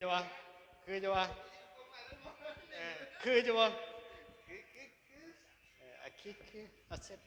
จะวะคือจะวะเออคือจะวะคือคือคืออะคือคือ accept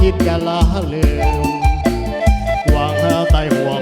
คิดอย่าลืมวางเท้ใต้ห่วง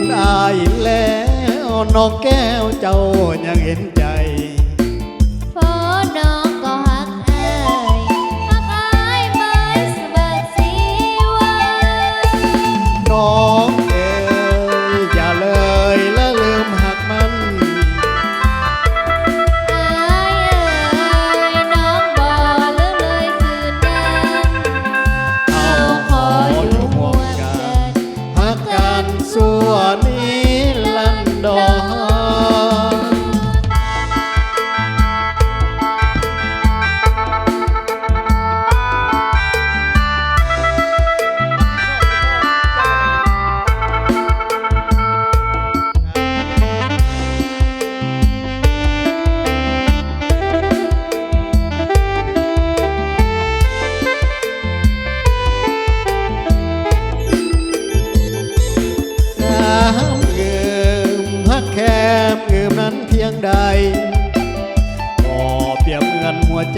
ณอายแล้วน้องแก้วเจ้ายังเห็นใจน้องเอ๋ยอย่าเลยและลืมหักมันอายเอ๋ยน้องบ่ลืมเลยคืนนั้นเอาขออยู่ห่วงกันหักกัน ส่วนนี้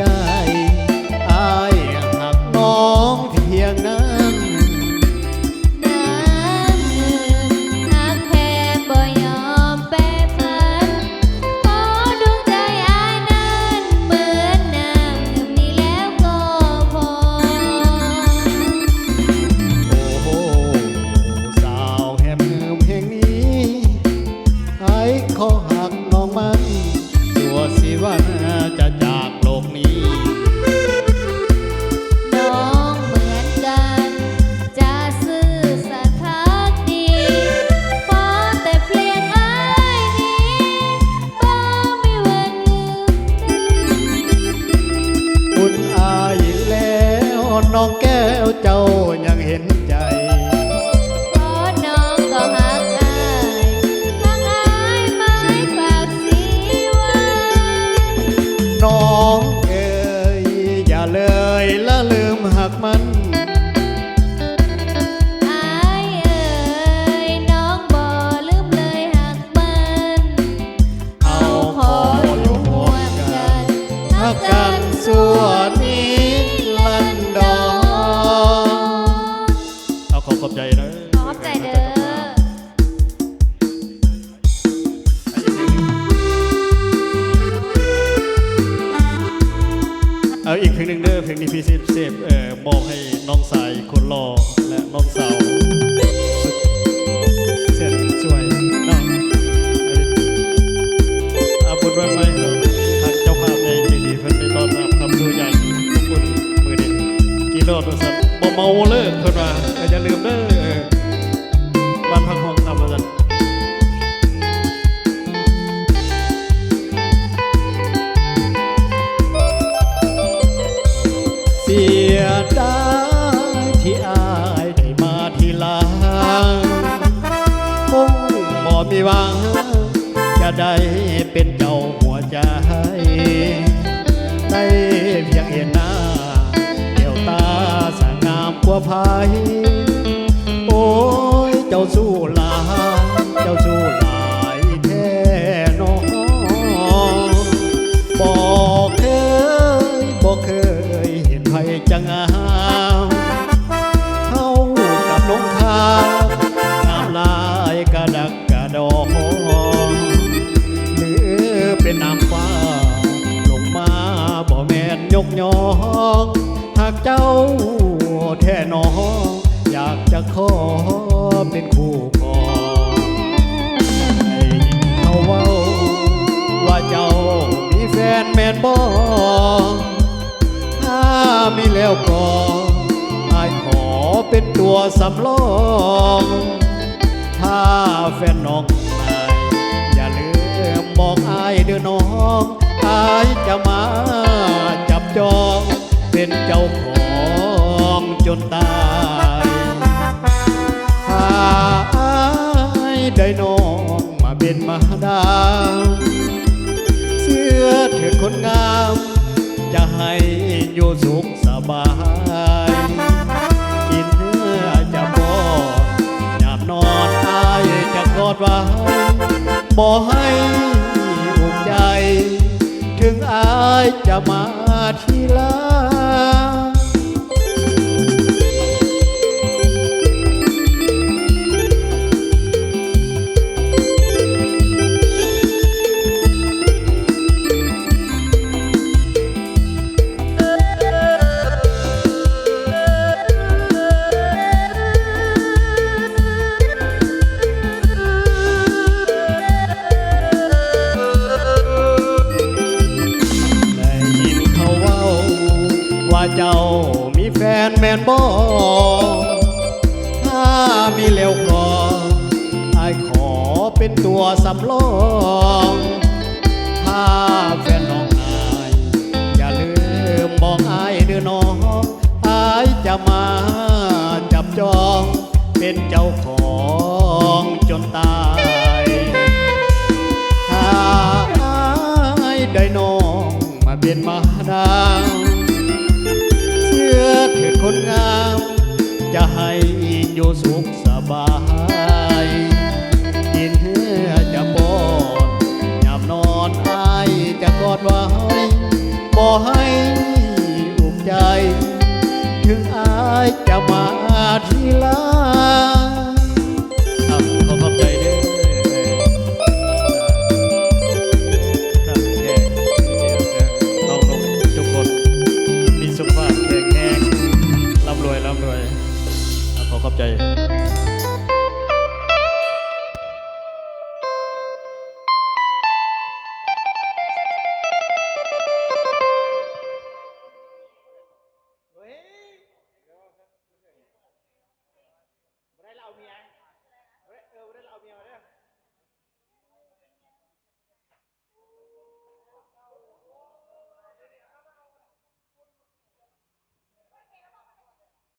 ไอายหักน้องเพียงนั้น องเอ๋ยอย่าเลยละลืมหักมัน อายเอ่ยน้องบ่ลืมเลยหักมัน เอาขออยู่ร่วมกันหักกันส่วนนี้ลันดอนเอาขอขอบใจนะ นี่พลงนี้พี่สิบเซฟเอ่อมอบให้น้องสาย ดายที่อายได้มาทีหลังคงบ่มีหวังจะได้เป็น น้องคางามลายกระดักกระดองหรือเป็นนางฟ้า ลงมาบ่แม่นยกยองหากเจ้าแท่น้องอยากจะขอเป็นคู่ครองให้เขาเว้า ว่าเจ้ามีแฟนแม่นบ่ถ้ามีแล้วก็อน ตัวสำรองถ้าแฟนน้องนายอย่าลืมมองอายเด้อน้องอายจะมา ดไว้บ่ให้อุกใจ ถึงอายจะมาทีหลง ม่นบ่ถ้ามีแล้วก็อายขอเป็นตัวสำรองถ้าแฟนน้องอายอย่าลืมบอกอายเด้อน้องอายจะมาจับจองเป็นเจ้าของจนตายถ้าอายได้น้องมาเป็นมหดาวเสื้ อเถิดคนงาม จะให้อยู่สุขสบายกินเนื้อจะปอนยามนอนไอจะกอดไว้บ่ให้อุกใจ ถึงอายจะมาทีหลัง